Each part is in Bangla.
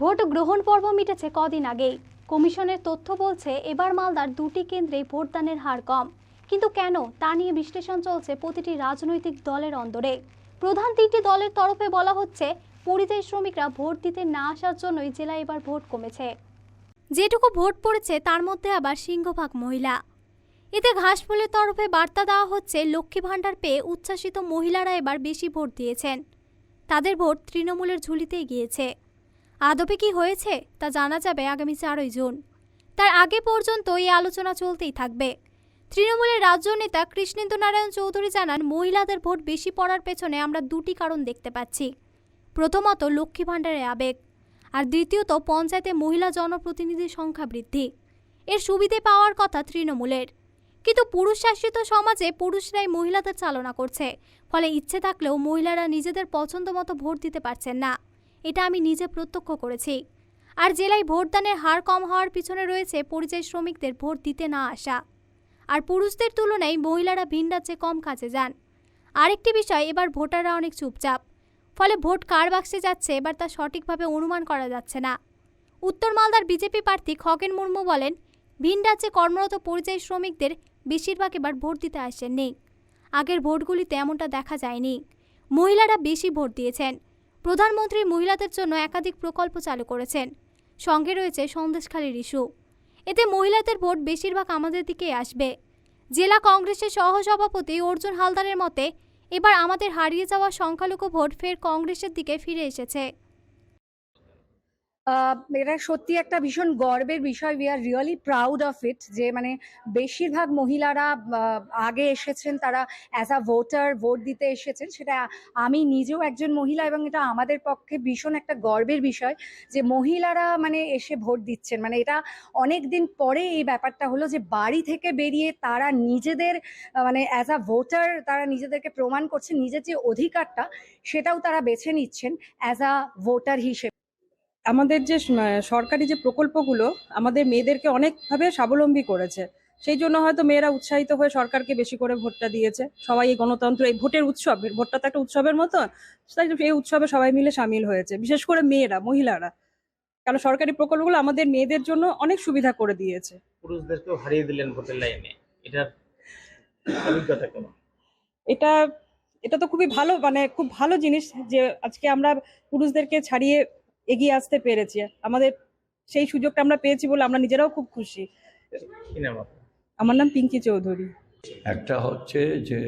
ভোট গ্রহণ পর্ব মিটেছে কদিন আগেই। কমিশনের তথ্য বলছে, এবার মালদার দুটি কেন্দ্রে ভোটদানের হার কম। কিন্তু কেন? তা নিয়ে বিশ্লেষণ চলছে প্রতিটি রাজনৈতিক দলের অন্দরে। প্রধান তিনটি দলের তরফে বলা হচ্ছে, পরিযায়ী শ্রমিকরা ভোট দিতে না আসার জন্যই জেলায় এবার ভোট কমেছে। যেটুকু ভোট পড়েছে, তার মধ্যে আবার সিংহভাগ মহিলা। এতে ঘাসফুলের তরফে বার্তা দেওয়া হচ্ছে, লক্ষ্মী ভাণ্ডার পেয়ে উচ্ছ্বাসিত মহিলারা এবার বেশি ভোট দিয়েছেন। তাদের ভোট তৃণমূলের ঝুলিতেই গিয়েছে। আদপে কি হয়েছে তা জানা যাবে আগামী চারই জুন। তার আগে পর্যন্ত এই আলোচনা চলতেই থাকবে। তৃণমূলের রাজ্য নেতা কৃষ্ণেন্দু নারায়ণ চৌধুরী জানান, মহিলাদের ভোট বেশি পড়ার পেছনে আমরা দুটি কারণ দেখতে পাচ্ছি। প্রথমত, লক্ষ্মী ভাণ্ডারের আবেগ। আর দ্বিতীয়ত, পঞ্চায়েতে মহিলা জনপ্রতিনিধির সংখ্যা বৃদ্ধি। এর সুবিধে পাওয়ার কথা তৃণমূলের। কিন্তু পুরুষ শাসিত সমাজে পুরুষরাই মহিলাদের চালনা করছে, ফলে ইচ্ছে থাকলেও মহিলারা নিজেদের পছন্দ মতো ভোট দিতে পারছেন না। এটা আমি নিজে প্রত্যক্ষ করেছি। আর জেলায় ভোটদানের হার কম হওয়ার পিছনে রয়েছে পরিযায়ী শ্রমিকদের ভোট দিতে না আসা। আর পুরুষদের তুলনায় মহিলারা ভিন রাজ্যে কম কাজে যান। আরেকটি বিষয়, এবার ভোটাররা অনেক চুপচাপ। ফলে ভোট কার বাক্সে যাচ্ছে এবার তা সঠিকভাবে অনুমান করা যাচ্ছে না। উত্তর মালদার বিজেপি প্রার্থী খগেন মুর্মু বলেন, ভিন রাজ্যে কর্মরত পরিযায়ী শ্রমিকদের বেশিরভাগ এবার ভোট দিতে আসেননি। আগের ভোটগুলিতে এমনটা দেখা যায়নি। মহিলারা বেশি ভোট দিয়েছেন। প্রধানমন্ত্রী মহিলাদের জন্য একাধিক প্রকল্প চালু করেছেন। সঙ্গে রয়েছে সন্দেশখালীর ইস্যু। এতে মহিলাদের ভোট বেশিরভাগ আমাদের দিকেই আসবে। জেলা কংগ্রেসের সহসভাপতি অর্জুন হালদারের মতে, এবার আমাদের হারিয়ে যাওয়া সংখ্যালঘু ভোট ফের কংগ্রেসের দিকে ফিরে এসেছে। এটা সত্যি একটা ভীষণ গর্বের বিষয়। We are really proud of it যে মানে বেশিরভাগ মহিলারা আগে এসেছেন, তারা অ্যাজ আ ভোটার ভোট দিতে এসেছেন। সেটা আমি নিজেও একজন মহিলা এবং এটা আমাদের পক্ষে ভীষণ একটা গর্বের বিষয় যে মহিলারা মানে এসে ভোট দিচ্ছেন। মানে এটা অনেক দিন পরে এই ব্যাপারটা হলো যে বাড়ি থেকে বেরিয়ে তারা নিজেদের মানে অ্যাজ আ ভোটার তারা নিজেদেরকে প্রমাণ করছেন নিজের যে অধিকারটা সেটাও তারা বেছে নিচ্ছেন অ্যাজ আ ভোটার হিসেবে। আমাদের যে সরকারি যে প্রকল্পগুলো আমাদের মেয়েদেরকে অনেকভাবে স্বাবলম্বী করেছে। সেই জন্য হয়তো মেয়েরা উৎসাহিত হয়ে সরকারকে বেশি করে ভোটটা দিয়েছে। সবাই এই গণতন্ত্র এই ভোটের উৎসব ভোটটা তো একটা উৎসবের মতো তাই এই উৎসবে সবাই মিলে সামিল হয়েছে বিশেষ করে মেয়েরা মহিলারা। কারণ সরকারি প্রকল্পগুলো আমাদের মেয়েদের জন্য অনেক সুবিধা করে দিয়েছে। পুরুষদেরকেও হারিয়ে দিলেন ভোটের লাইনে। এটার অভিজ্ঞতা কেমন এটা এটা তো খুবই ভালো মানে খুব ভালো জিনিস যে আজকে আমরা পুরুষদেরকে ছাড়িয়ে এগিয়ে আসতে পেরেছি। আমাদের সেই সুযোগটা আমরা পেয়েছি বলে আমরা নিজেরাও খুব খুশি। কি নাম আপনার? আমার নাম পিঙ্কি চৌধুরী। একটা হচ্ছে যে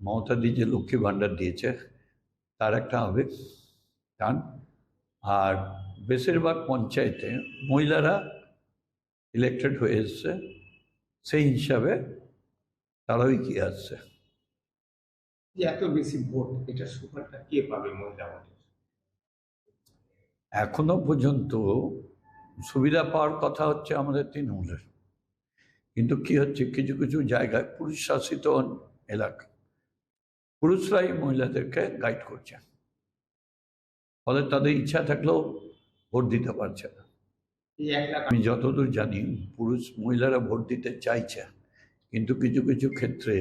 মমতাদি যে লক্ষ্মী ভাণ্ডার দিয়েছে তার একটা আবেগ টান। আর বেশিরভাগ পঞ্চায়েতে মহিলারা ইলেক্টেড হয়ে এসছে সেই হিসাবে তারাও এগিয়ে আসছে। এত বেশি ভোট এটা সুফলটা কে পাবে মহিলা ভোটে? এখনও পর্যন্ত সুবিধা পাওয়ার কথা হচ্ছে আমাদের তৃণমূলের। কিন্তু কি হচ্ছে কিছু কিছু জায়গায় পুরুষ শাসিত এলাকা পুরুষরাই মহিলাদেরকে গাইড করছে। ফলে তাদের ইচ্ছা থাকলেও ভোট দিতে পারছে না। আমি যতদূর জানি পুরুষ মহিলারা ভোট দিতে চাইছে কিন্তু কিছু কিছু ক্ষেত্রে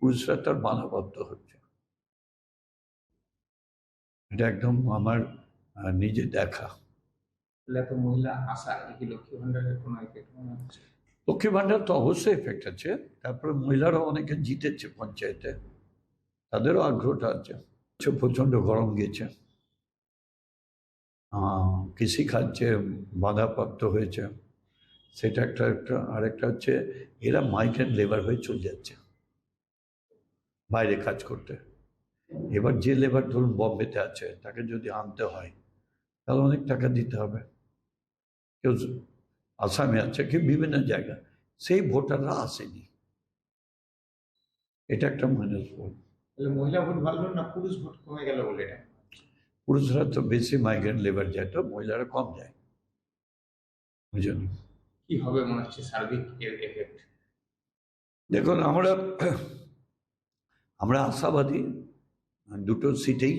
পুরুষরা তার বাধাপ্রাপ্ত হচ্ছে। এটা একদম আমার নিজে দেখা। লক্ষ্মী ভাণ্ডার তো অবশ্যই এফেক্ট আছে। তারপরে মহিলারা অনেকে জিতেছে পঞ্চায়েতে। তাদেরও আগ্রহটা আছে। হচ্ছে প্রচণ্ড গরম গেছে। আহ, কৃষিকার্যে বাধাপ্রাপ্ত হয়েছে। সেটা একটা একটা আরেকটা হচ্ছে এরা মাইগ্রেন্ট লেবার হয়ে চলে যাচ্ছে। বাইরে কাজ করতে। এবার যে লেবার ধরুন বম্বেতে আছে তাকে যদি আনতে হয় তাহলে অনেক টাকা দিতে হবে। কেউ আসামে আছে কি বিভিন্ন জায়গা। সেই ভোটাররা আসেনি। এটা একটা মাইনাস পয়েন্ট। মহিলা ভোট বাড়লো না পুরুষ ভোট কমে গেল বলে পুরুষরা তো বেশি মাইগ্রেন্ট লেবার যায় তো মহিলারা কম যায়। বুঝলেন? কি হবে মনে হচ্ছে সার্বিক এর এফেক্ট দেখুন আমরা আমরা আশাবাদী দুটো সিটেই।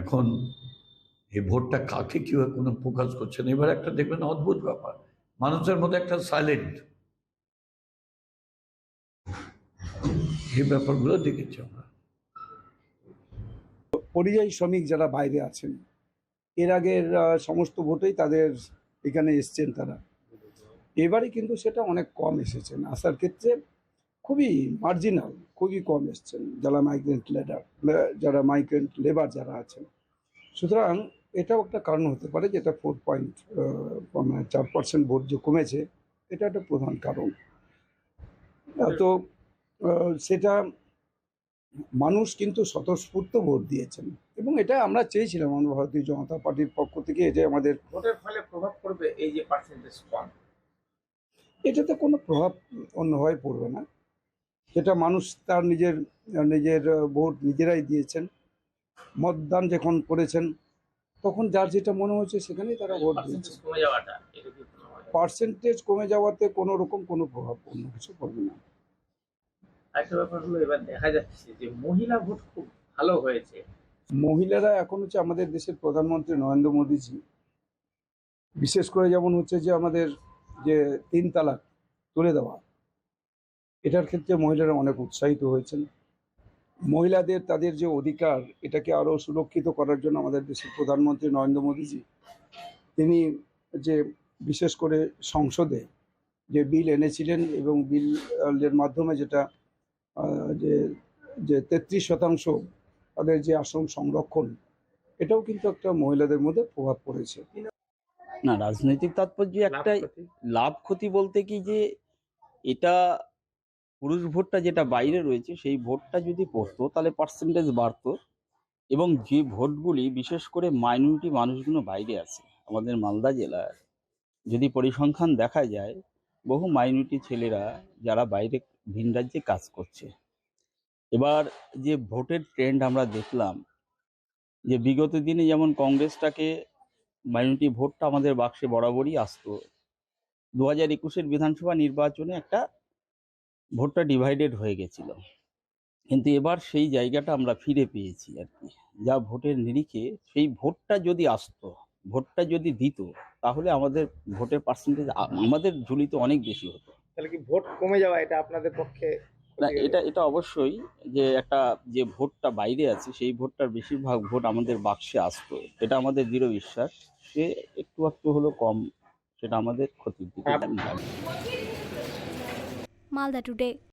এখন এই ভোটটা কাকে কীভাবে কোনো ফোকাস করছে না এবার একটা দেখবেন অদ্ভুত ব্যাপার। মানুষের মধ্যে একটা সাইলেন্ট এই ব্যাপারগুলো দেখেছি আমরা। পরিযায়ী শ্রমিক যারা বাইরে আছেন, এর আগের সমস্ত ভোটেই তাদের এখানে এসছেন তারা। এবারে কিন্তু সেটা অনেক কম এসেছেন আসার ক্ষেত্রে খুবই মার্জিনাল খুবই কম এসছেন যারা মাইগ্রেন্ট লেডার যারা মাইগ্রেন্ট লেবার যারা আছেন। সুতরাং এটাও একটা কারণ হতে পারে যেটা ফোর পয়েন্ট মানে চার পার্সেন্ট ভোট যে কমেছে এটা একটা প্রধান কারণ। তো সেটা মানুষ কিন্তু স্বতঃস্ফূর্ত ভোট দিয়েছেন। এবং এটা আমরা চেয়েছিলাম আমরা ভারতীয় জনতা পার্টির পক্ষ থেকে এটা আমাদের ভোটের ফলে প্রভাব পড়বে এই যে পার্সেন্টেজ কম। এটাতে কোনো প্রভাব অন্যভাবে পড়বে না। সেটা মানুষ তার নিজের নিজের ভোট নিজেরাই দিয়েছেন। মতদান যখন করেছেন তখন যার যেটা মনে হচ্ছে সেখানেই তারা ভোট দিয়েছে। পার্সেন্টেজ কমে? পার্সেন্টেজ কমে যাওয়াতে কোনো রকম কোনো প্রভাব অন্য কিছু পড়বে না। ব্যাপার হলো এবার দেখা যাচ্ছে যে মহিলা ভোট খুব ভালো হয়েছে। মহিলারা এখন হচ্ছে আমাদের দেশের প্রধানমন্ত্রী নরেন্দ্র মোদীজি বিশেষ করে যেমন হচ্ছে যে আমাদের যে তিন তালাক তুলে দেওয়া এটার ক্ষেত্রে মহিলারা অনেক উৎসাহিত হয়েছেন। মহিলাদের তাদের যে অধিকার এটাকে আরও সুরক্ষিত করার জন্য আমাদের দেশের প্রধানমন্ত্রী নরেন্দ্র মোদীজি তিনি যে বিশেষ করে সংসদে যে বিল এনেছিলেন এবং বিলের মাধ্যমে যেটা যে যে তেত্রিশ শতাংশ তাদের যে আসন সংরক্ষণ এটাও কিন্তু একটা মহিলাদের মধ্যে প্রভাব পড়েছে না রাজনৈতিক তাৎপর্য একটাই? লাভ ক্ষতি বলতে কি যে এটা পুরুষ ভোটটা যেটা বাইরে রয়েছে, সেই ভোটটা যদি পড়তো, তাহলে পার্সেন্টেজ বাড়তো এবং যে ভোটগুলি, বিশেষ করে মাইনরিটি মানুষগুলো বাইরে আছে, আমাদের মালদা জেলার, যদি পরিসংখ্যান দেখা যায়, বহু মাইনরিটি ছেলেরা যারা বাইরে ভিন রাজ্যে কাজ করছে। এবার যে ভোটের ট্রেন্ড আমরা দেখলাম, যে বিগত দিনে যেমন কংগ্রেসটাকে মাইনরিটি ভোটটা আমাদের বাক্সে বরাবরই আসতো, দু হাজার একুশের বিধানসভা নির্বাচনে একটা ভোটটা ডিভাইডেড হয়ে গেছিল। কিন্তু এবার সেই জায়গাটা আমরা ফিরে পেয়েছি আর কি। যা ভোটের নিরিখে সেই ভোটটা যদি আসতো ভোটটা যদি দিত তাহলে আমাদের ভোটের পার্সেন্টেজ আমাদের ঝুলিতে অনেক বেশি হতো। তাহলে কি ভোট কমে যাওয়া এটা আপনাদের পক্ষে না এটা এটা অবশ্যই যে একটা যে ভোটটা বাইরে আছে সেই ভোটটার বেশিরভাগ ভোট আমাদের বাক্সে আসতো। এটা আমাদের দৃঢ় বিশ্বাস। সে একটু একটু হলো কম সেটা আমাদের ক্ষতির দিকে। আপ- যাবে। মালদা টুডে